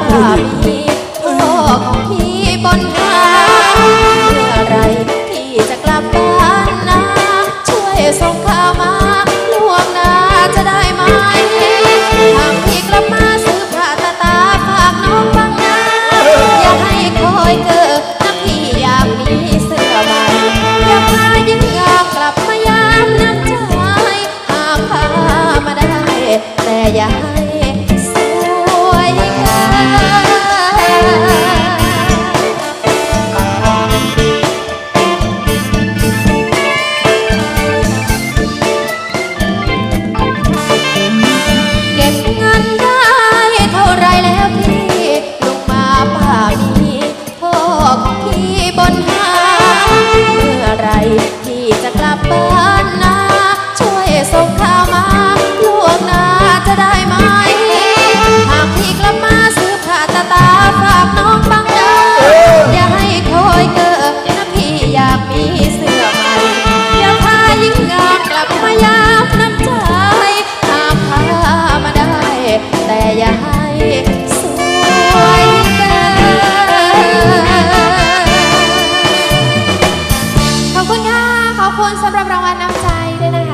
ป่ามีโลกของพี่บนหาเมื่อไรพี่จะกลับบ้านนะ ช่วยส่งข่าวมาล่วงหน้าจะได้ไหมทำพี่กลับมาซื้อผ้าตาตาฝากน้องบ้างนะ อย่าให้คอยเกอนะพี่อยากมีเสื้อใหม่อย่าพายิ่งยามกลับมายามน้ำใจหากพามาได้ แต่อย่าให้ คุณสำหรับรางวัลน้ำใจด้วยนะคะ